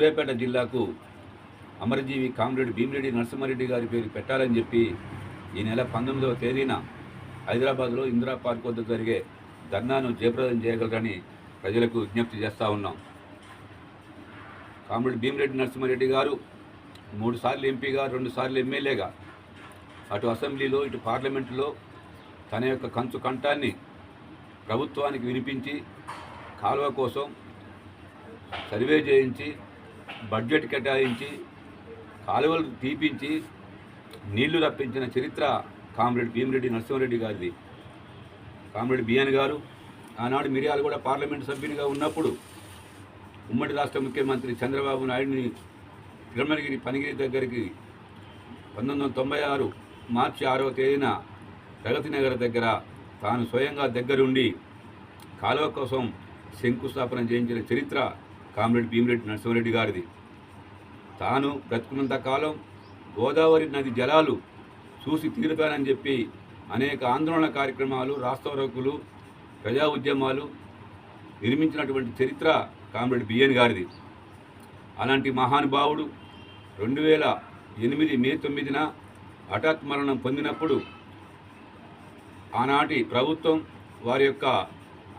సూర్యాపేట జిల్లాకు అమరజీవి కామరెడ్డి భీమిరెడ్డి నరసింహారెడ్డి గారి పేరు పెట్టాలని చెప్పి ఈ నెల పంతొమ్మిదవ తేదీన హైదరాబాద్లో ఇందిరా పార్క్ వద్ద జరిగే ధర్నాను జయప్రదం చేయగలరని ప్రజలకు విజ్ఞప్తి చేస్తూ ఉన్నాం. కామరెడ్డి భీమిరెడ్డి నరసింహారెడ్డి గారు మూడు సార్లు ఎంపీగా రెండు సార్లు ఎమ్మెల్యేగా అటు అసెంబ్లీలో ఇటు పార్లమెంటులో తన యొక్క కంచు కంఠాన్ని ప్రభుత్వానికి వినిపించి కాలువ కోసం సర్వే చేయించి బడ్జెట్ కేటాయించి కాలువలు తీపించి నీళ్ళు రప్పించిన చరిత్ర కామ్రేడ్ భీమిరెడ్డి నరసింహారెడ్డి గారిది. కామ్రేడ్ బిఎన్ గారు ఆనాడు మిరియాలు కూడా పార్లమెంట్ సభ్యునిగా ఉన్నప్పుడు ఉమ్మడి రాష్ట్ర ముఖ్యమంత్రి చంద్రబాబు నాయుడిని తిరుమలగిరి పనిగిరి దగ్గరికి పంతొమ్మిది వందల తొంభై ఆరు మార్చి ఆరవ తేదీన ప్రగతి నగర్ దగ్గర తాను స్వయంగా దగ్గరుండి కాలువ కోసం శంకుస్థాపన చేయించిన చరిత్ర కామరెడ్డి భీమిరెడ్డి నరసింహారెడ్డి గారిది. తాను బ్రతుకున్నంత కాలం గోదావరి నది జలాలు చూసి తీరుతానని చెప్పి అనేక ఆందోళన కార్యక్రమాలు రాస్తారోకులు ప్రజా ఉద్యమాలు నిర్మించినటువంటి చరిత్ర కామరెడ్డి బిఎన్ గారిది. అలాంటి మహానుభావుడు రెండు వేల ఎనిమిది మే తొమ్మిదిన హఠాత్ మరణం పొందినప్పుడు ఆనాటి ప్రభుత్వం వారి యొక్క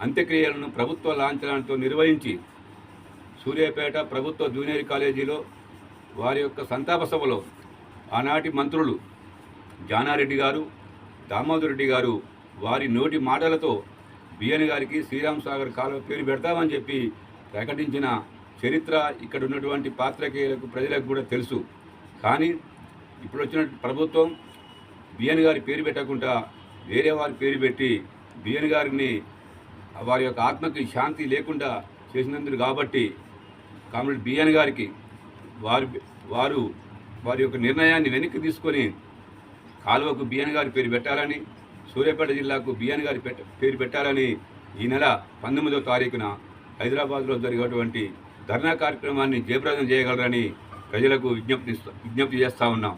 అంత్యక్రియలను ప్రభుత్వ లాంఛనాలతో నిర్వహించి సూర్యాపేట ప్రభుత్వ జూనియర్ కాలేజీలో వారి యొక్క సంతాప సభలో ఆనాటి మంత్రులు జానారెడ్డి గారు దామోదర్ రెడ్డి గారు వారి నోటి మాటలతో బిఎన్ గారికి శ్రీరామ్ సాగర్ కాలువ పేరు పెడతామని చెప్పి ప్రకటించిన చరిత్ర ఇక్కడ ఉన్నటువంటి పాత్రికేయులకు ప్రజలకు కూడా తెలుసు. కానీ ఇప్పుడు వచ్చిన ప్రభుత్వం బిఎన్ గారి పేరు పెట్టకుండా వేరే వారి పేరు పెట్టి బిఎన్ గారిని వారి యొక్క ఆత్మకి శాంతి లేకుండా చేసినందుకు కాబట్టి కామ్రేడ్ బిఎన్ గారికి వారు వారు వారి యొక్క నిర్ణయాన్ని వెనక్కి తీసుకొని కాలువకు బిఎన్ గారి పేరు పెట్టాలని సూర్యాపేట జిల్లాకు బిఎన్ గారి పెట్ట పేరు పెట్టాలని ఈ నెల పంతొమ్మిదవ తారీఖున హైదరాబాద్లో జరిగేటువంటి ధర్నా కార్యక్రమాన్ని జయప్రదం చేయగలరని ప్రజలకు విజ్ఞప్తి విజ్ఞప్తి చేస్తూ ఉన్నాం.